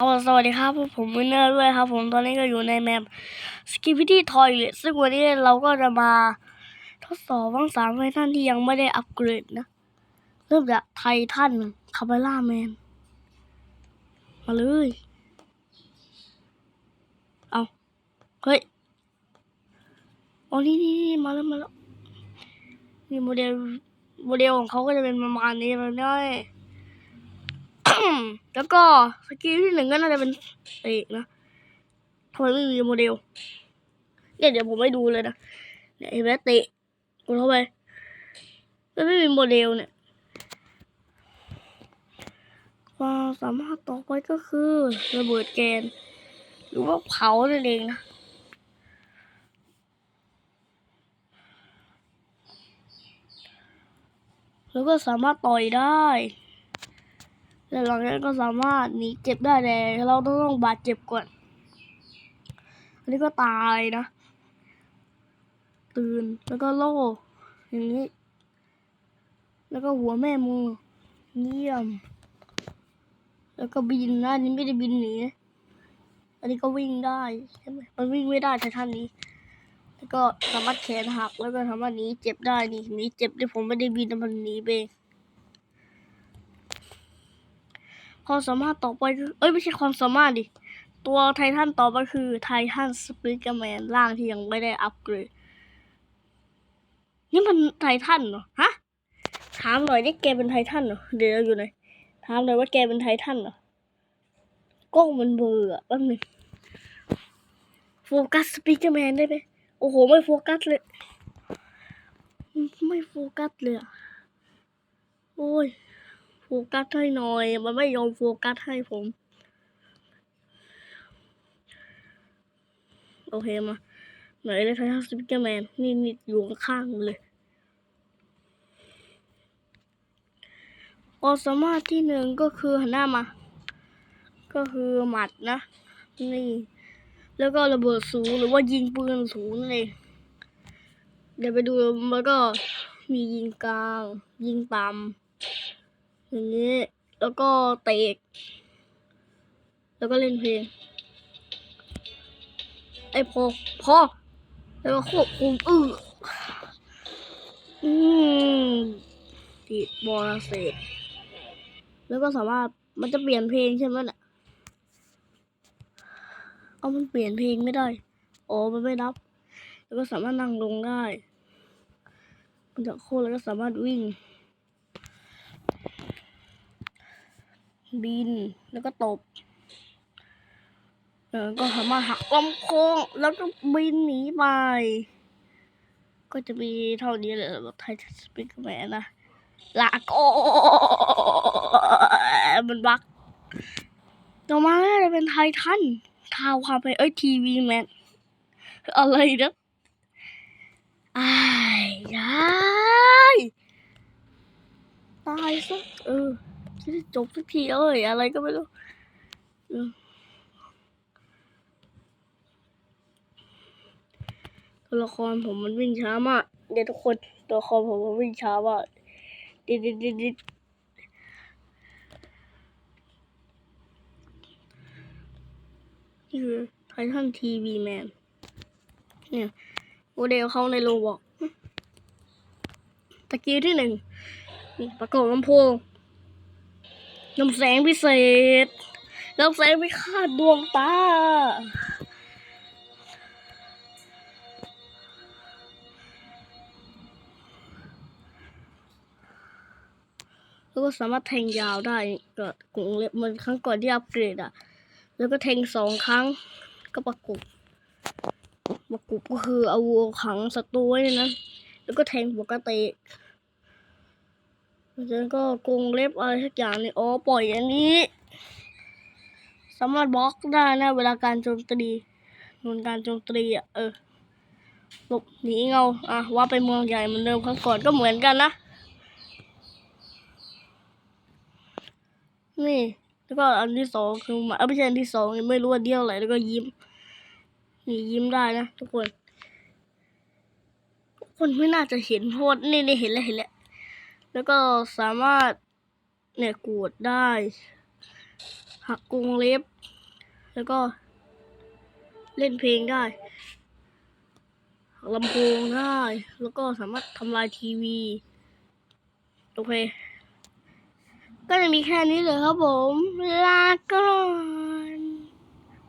สวัสดีครับผมวินเนอร์ด้วยครับ ผมตอนนี้ก็อยู่ในแมปสกิพิตี้ทอยเลยซึ่งวันนี้เราก็จะมาทดสอบวังสามไททันที่ยังไม่ได้อัปเกรดนะ เริ่มจากไททันคาเบล่าแมน มาเลย เอาเฮ้ยอ๋อนี่นี่นี่มาแล้วมาแล้วนี่โมเดลโมเดลของเขาก็จะเป็นประมาณนี้เลยน้อย แล้วก็สกิลที่หนึ่งก็น่าจะเป็นเอกนะทำไมไม่มีโมเดล เนี่ยเดี๋ยวผมไม่ดูเลยนะเนี่ยเห็นไหมเตะกดเข้าไปไม่มีโมเดลเนี่ยความสามารถต่อไปก็คือระเบิดแกน หรือว่าเผานั่นเองนะแล้วก็สามารถต่อยได้ แล้วหลังจากนั้นก็สามารถหนีเจ็บได้แต่เราต้องต้องบาดเจ็บก่อน อันนี้ก็ตายนะ ตื่นแล้วก็โล่อย่างนี้ แล้วก็หัวแม่มือเยี่ยม แล้วก็บินนะนนี้ไม่ได้บินหนีอันนี้ก็วิ่งได้ใช่ไหมมันวิ่งไม่ได้ไททันนี้ แล้วก็สามารถแขนหักแล้วก็สามารถหนีเจ็บได้นี่หนีเจ็บที่ผมไม่ได้บินแต่มันหนีไปเอง ความสามารถต่อไปคือเอ้ยไม่ใช่ความสามารถดิ ตัวไททันต่อไปคือไททันสปิเกอร์แมนร่างที่ยังไม่ได้อัปเกรด นี่มันไททันเหรอ ฮะ ถามหน่อยนี่แกเป็นไททันเหรอ เดี๋ยวอยู่ไหนถามหน่อยว่าแกเป็นไททันเหรอกล้องมันเบลออแป๊บนึงโฟกัสสปิเกอร์แมนได้ไหมโอ้โห ไม่โฟกัสเลย ไม่โฟกัสเลย โอ้ย ฟกัสให้หน่อย มันไม่ยอมโฟกัสให้ผม โอเคมาไหนเลยไททันสปิเกอร์แมนนี่นี่อยู่ข้างเลยความสามารถที่หนึ่งก็คือหันหน้ามา ก็คือหมัดนะ นี่ แล้วก็ระเบิดสูงหรือว่ายิงปืนสูงนั่นเองเดี๋ยวไปดูแล้วก็มียิงกลาง ยิงต่ำ อย่างนี้แล้วก็เตะแล้วก็เล่นเพลงไอ้พอพอแล้วก็ควบคุมอืออืมติดบอลเสร็จแล้วก็สามารถมันจะเปลี่ยนเพลงใช่ไหมน่ะเอามันเปลี่ยนเพลงไม่ได้อ๋อมันไม่นับ แล้วก็สามารถนั่งลงได้มันจะโค้งแล้วก็สามารถวิ่ง บินแล้วก็ตบเออก็สามารถหักลำโค้งแล้วก็บินหนีไป ก็จะมีเท่านี้เลยแบบไททันสปิกแมนนะลาโกมันบักต่อมาน่าจะเป็นไททันทาวความไปเอ้ยทีวีแมนอะไรนะอ้ายยายตายซะเออ จะจบสักทีเอ้ยอะไรก็ไม่รู้ตัวละครผมมันวิ่งช้ามากเดี๋ยวทุกคนตัวละครผมมันวิ่งช้ามากดิดดิดดิดดิดนี่คือไททันทีวีแมนเนี่ยโมเดลเขาในโลบอกตะกี้ที่หนึ่งประกอบลำโพง ลำแสงพิเศษลำแสงพิฆาตดวงตา แล้วก็สามารถแทงยาวได้ก็กงเล็บเหมันครั้งก่อนที่อัปเกรดอะ แล้วก็แทงสองครั้งก็ประกบประกบก็คือเอาวัวขังศัตรูไว้ในนั้น แล้วก็แทงปกติ แล้วก็กรงเล็บอะไรสักอย่างนี่อ๋อปล่อยอย่างนี้ สามารถบล็อกได้นะ เวลาการโจมตีโดนการโจมตีอะเออหลบหนีเงาอะว่าไปเมืองใหญ่เหมือนเดิมครั้งก่อนก็เหมือนกันนะนี่แล้วก็อันที่สองคือหมาไม่ใช่อันที่สองไม่รู้ว่าเดียวอะไรแล้วก็ยิ้ม นี่ยิ้มได้นะทุกคน ทุกคนไม่น่าจะเห็นเพราะว่านี่นี่เห็นแล้วเห็นแล้ว แล้วก็สามารถเนี่ยกวดได้ หักกรงเล็บ แล้วก็เล่นเพลงได้ลำโพงได้ แล้วก็สามารถทำลายทีวี โอเค ก็จะมีแค่นี้เลยครับผม ลาก่อน